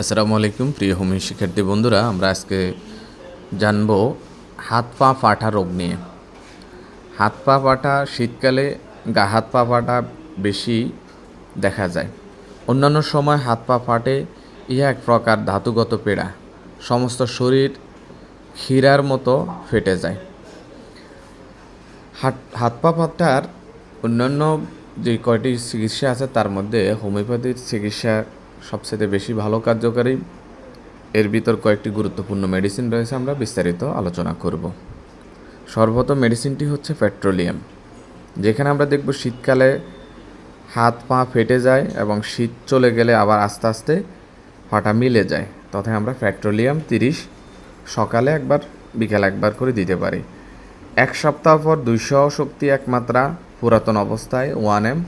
আসসালামু আলাইকুম প্রিয় হোমি শিক্ষার্থী বন্ধুরা, আমরা আজকে জানব হাত পা ফাটা রোগ নিয়ে। হাত পা ফাটা শীতকালে গা হাত পা ফাটা বেশি দেখা যায়। অন্যান্য সময় হাত পা ফাটে ইহা এক প্রকার ধাতুগত পীড়া, সমস্ত শরীর ক্ষীরার মতো ফেটে যায়। হাত হাত পা ফাটার অন্যান্য যে কয়টি চিকিৎসা আছে, তার মধ্যে হোমিওপ্যাথির চিকিৎসা সবচেয়ে বেশি ভালো কার্যকারী। এর ভিতর কয়েকটি গুরুত্বপূর্ণ মেডিসিন রয়েছে আমরা বিস্তারিত আলোচনা করব। সর্বপ্রথম মেডিসিনটি হচ্ছে পেট্রোলিয়াম যেখানে আমরা দেখব শীতকালে হাত, পা ফেটে যায় এবং শীত চলে গেলে আবার আস্তে আস্তে ফাটা মিলে যায়। তথায় আমরা পেট্রোলিয়াম তিরিশ সকালে একবার, বিকেল একবার করে দিতে পারি। এক সপ্তাহ পর দুইশো শক্তি এক মাত্রা পুরাতন অবস্থায় ওয়ান এম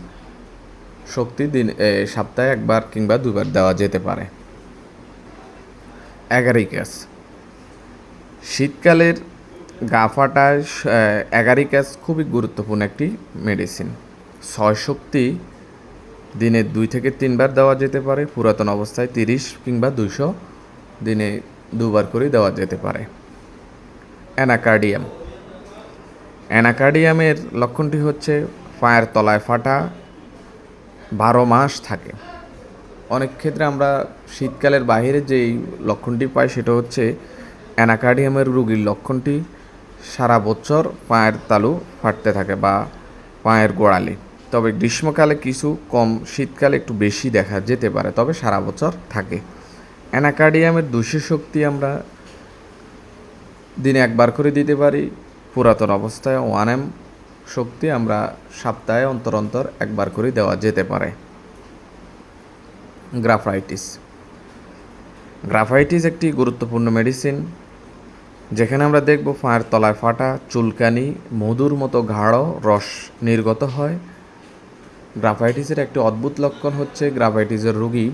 শক্তি দিন সপ্তাহে একবার কিংবা দুবার দেওয়া যেতে পারে। অ্যাগারিকাস শীতকালের গা ফাটায় অ্যাগারিকাস খুবই গুরুত্বপূর্ণ একটি মেডিসিন ছয় শক্তি দিনে দুই থেকে তিনবার দেওয়া যেতে পারে, পুরাতন অবস্থায় তিরিশ কিংবা দুশো দিনে দুবার করে দেওয়া যেতে পারে। অ্যানাকার্ডিয়াম। অ্যানাকার্ডিয়ামের লক্ষণটি হচ্ছে, পায়ের তলায় ফাটা বারো মাস থাকে। অনেক ক্ষেত্রে আমরা শীতকালের বাইরে যেই লক্ষণটি পাই সেটা হচ্ছে অ্যানাকার্ডিয়ামের রোগীর লক্ষণটি সারা বছর পায়ের তালু ফাটতে থাকে বা পায়ের গোড়ালি। তবে গ্রীষ্মকালে কিছু কম, শীতকালে একটু বেশি দেখা যেতে পারে, তবে সারা বছর থাকে। অ্যানাকার্ডিয়ামের দুশো শক্তি আমরা দিনে একবার করে দিতে পারি। পুরাতন অবস্থায় ওয়ান এম শক্তি আমরা সপ্তাহে অন্তর অন্তর একবার করে দেওয়া যেতে পারে। গ্রাফাইটিস। গ্রাফাইটিস একটি গুরুত্বপূর্ণ মেডিসিন যেখানে আমরা দেখব পায়ের তলায় ফাটা, চুলকানি, মধুর মতো গাঢ় রস নির্গত হয়। গ্রাফাইটিসের একটি অদ্ভুত লক্ষণ হচ্ছে গ্রাফাইটিসের রোগী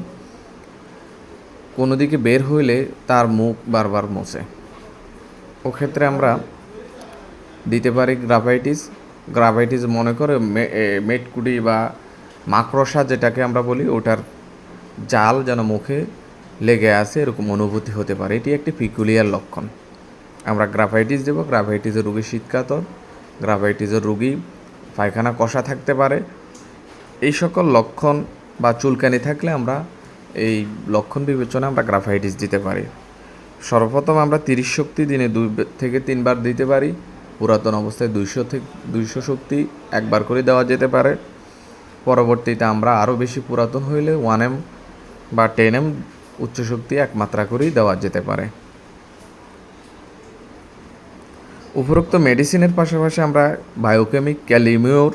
কোনো দিকে বের হইলে তার মুখ বারবার মোছে। ও ক্ষেত্রে আমরা দিতে পারি গ্রাফাইটিস গ্রাফাইটিস মনে করে মে- এ, মেটকুটি বা মাকড়সা যেটাকে আমরা বলি ওটার জাল যেন মুখে লেগে আছে এরকম অনুভূতি হতে পারে। এটি একটি পিকুলিয়ার লক্ষণ। আমরা গ্রাফাইটিস দেবো গ্রাফাইটিসের রুগী শীতকাতর গ্রাফাইটিসের রুগী পায়খানা কষা থাকতে পারে। এই সকল লক্ষণ বা চুলকানি থাকলে আমরা এই লক্ষণ বিবেচনা আমরা গ্রাফাইটিস দিতে পারি। সর্বপ্রথম আমরা তিরিশ শক্তি দিনে দুই থেকে তিনবার দিতে পারি। পুরাতন অবস্থায় দুইশো থেকে দুইশো শক্তি একবার করে দেওয়া যেতে পারে। পরবর্তীতে আমরা আরও বেশি পুরাতন হইলে ওয়ান এম বা টেন এম উচ্চ শক্তি এক মাত্রা করেই দেওয়া যেতে পারে। উপরোক্ত মেডিসিনের পাশাপাশি আমরা বায়োকেমিক ক্যালিমিওর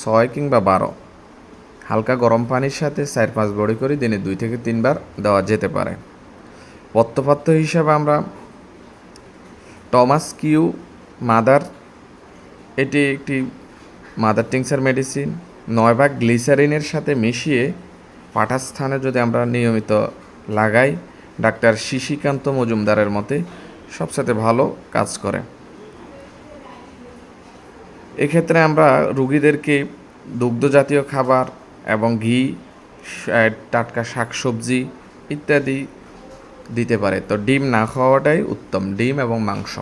ছয় কিংবা বারো হালকা গরম পানির সাথে চার পাঁচ বড়ি করে দিনে দুই থেকে তিনবার দেওয়া যেতে পারে। পত্রপাত্য হিসাবে আমরা টমাস কিউ মাদার, এটি একটি মাদার টিংসার মেডিসিন নয় ভাগ গ্লিসারিনের সাথে মিশিয়ে পাঠার স্থানে যদি আমরা নিয়মিত লাগাই, ডাক্তার শিশিকান্ত মজুমদারের মতে সবসাথে ভালো কাজ করে। এক্ষেত্রে আমরা রুগীদেরকে দুগ্ধজাতীয় খাবার এবং ঘি টাটকা শাকসবজি ইত্যাদি দিতে পারে। তো ডিম না খাওয়াটাই উত্তম, ডিম এবং মাংস।